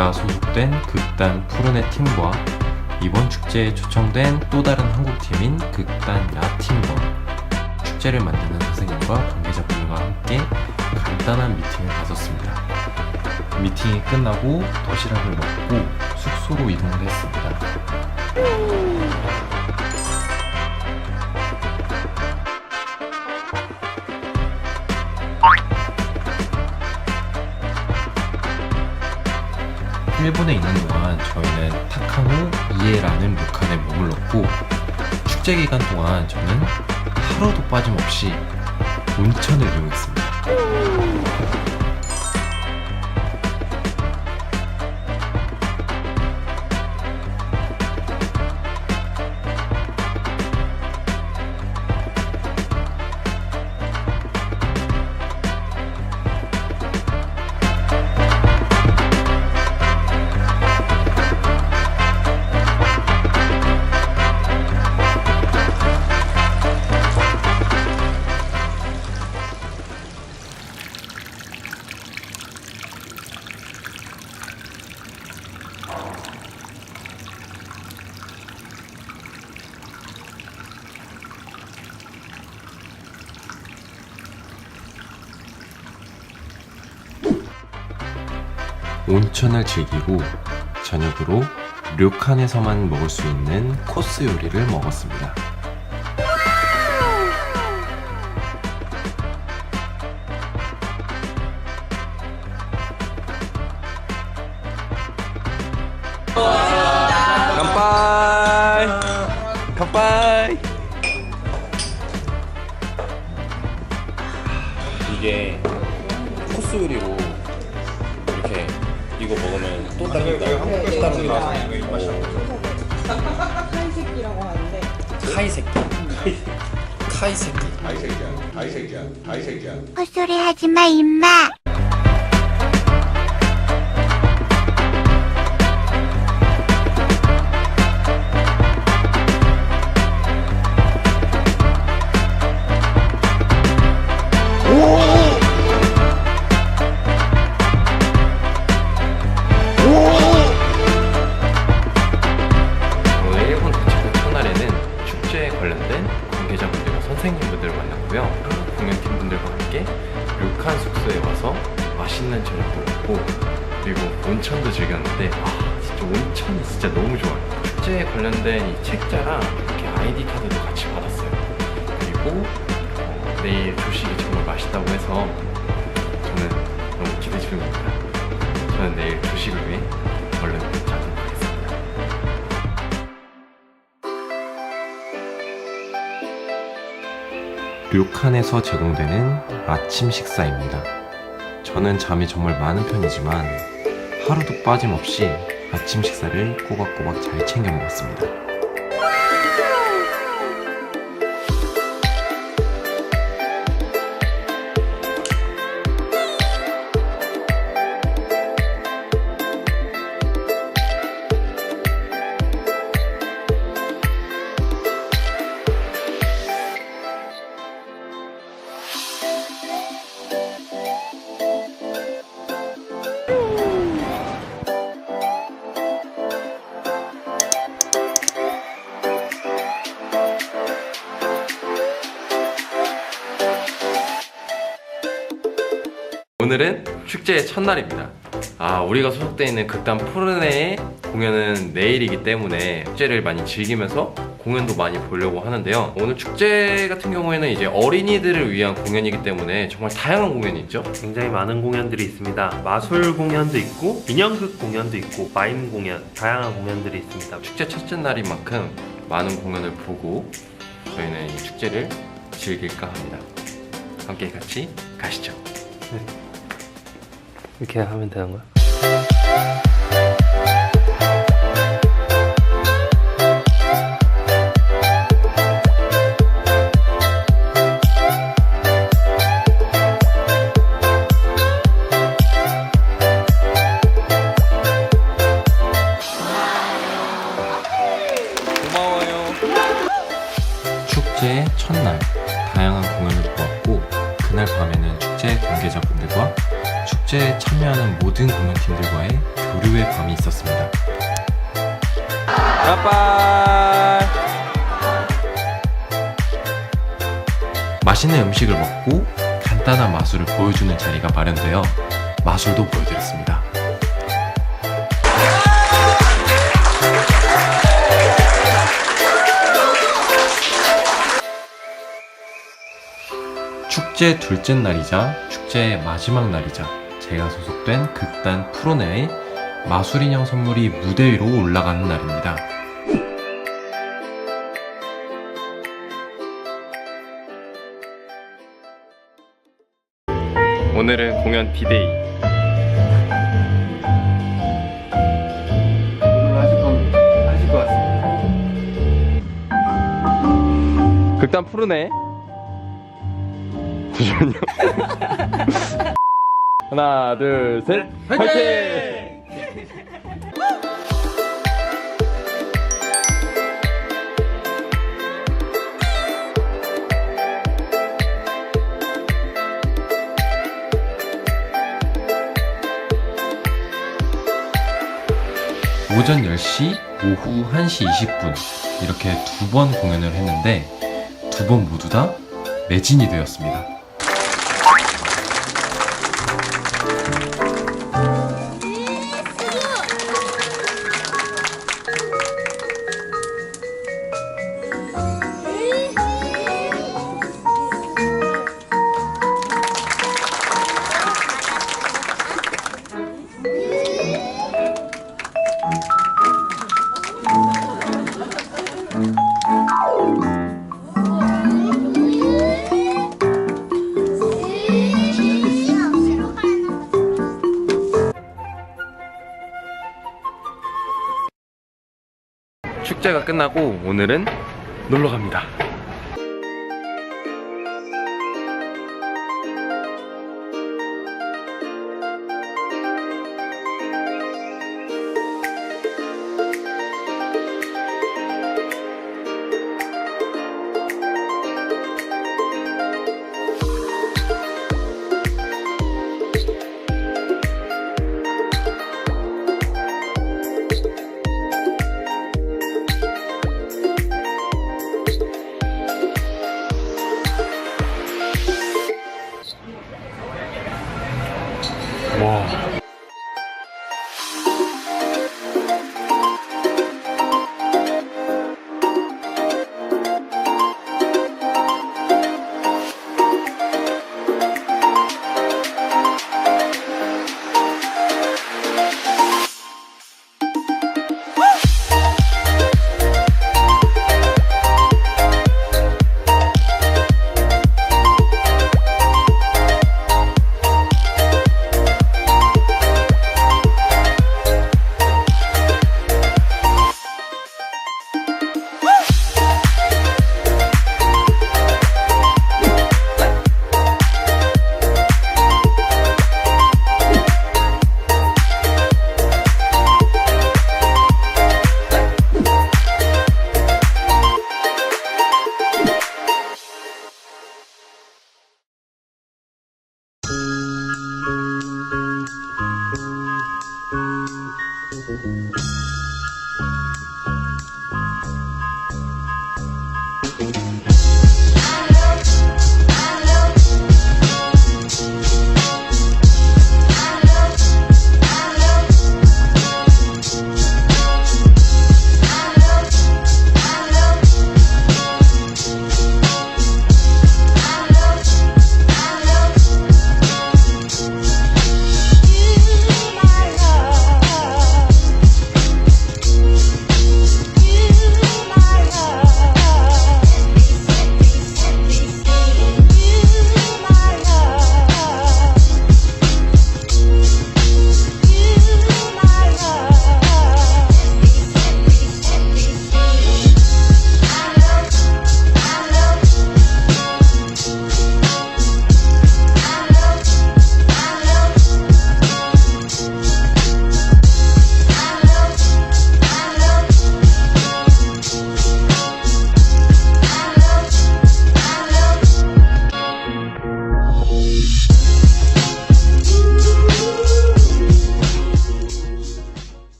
제가 소속된 극단 푸르네 팀과 이번 축제에 초청된 또 다른 한국 팀인 극단 야팀과 축제를 만드는 선생님과 관계자분들과 함께 간단한 미팅을 가졌습니다. 미팅이 끝나고 도시락을 먹고 숙소로 이동을 했습니다. 일본에 있는 동안 저희는 타카노 이에라는 료칸에 머물렀고 축제 기간 동안 저는 하루도 빠짐없이 온천을 이용했습니다. 온천을 즐기고 저녁으로 료칸에서만 먹을 수 있는 코스 요리를 먹었습니다. 간빨! 간빨! 다른다. 또 다른다. 한식이라고 하는데 카이새끼. 카이새끼. 헛소리 하지 마, 임마. 관련된 이 책자랑 이렇게 아이디 카드도 같이 받았어요. 그리고 어, 내일 조식이 정말 맛있다고 해서 저는 너무 기대 중입니다. 저는 내일 조식을 위해 얼른 자동 가겠습니다. 료칸에서 제공되는 아침 식사입니다. 저는 잠이 정말 많은 편이지만 하루도 빠짐없이 아침 식사를 꼬박꼬박 잘 챙겨 먹었습니다. 오늘은 축제의 첫날입니다. 아 우리가 소속돼 있는 극단 푸른의 공연은 내일이기 때문에 축제를 많이 즐기면서 공연도 많이 보려고 하는데요. 오늘 축제 같은 경우에는 이제 어린이들을 위한 공연이기 때문에 정말 다양한 공연이 있죠. 굉장히 많은 공연들이 있습니다. 마술 공연도 있고 인형극 공연도 있고 마임 공연 다양한 공연들이 있습니다. 축제 첫째 날인 만큼 많은 공연을 보고 저희는 이 축제를 즐길까 합니다. 함께 같이 가시죠. 이렇게 하면 되는 거야? 참여하는 모든 공연팀들과의 교류의 밤이 있었습니다. 빠빠이. 맛있는 음식을 먹고 간단한 마술을 보여주는 자리가 마련되어 마술도 보여드렸습니다. 축제 둘째 날이자 축제의 마지막 날이자 제가 소속 된 극단 프로네의 마술 인형 선물이 무대 위로 올라가는 날입니다. 오늘은 공연 디데이. 하실 겁니다. 하실 것 같습니다. 극단 프로네. 잠시만요. 하나, 둘, 셋. 화이팅! 오전 10시, 오후 1시 20분 이렇게 두 번 공연을 했는데 두 번 모두 다 매진이 되었습니다. 축제가 끝나고 오늘은 놀러 갑니다.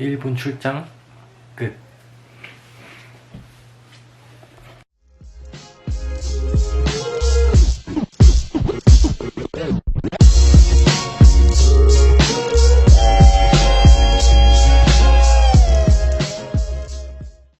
1분 출장 끝.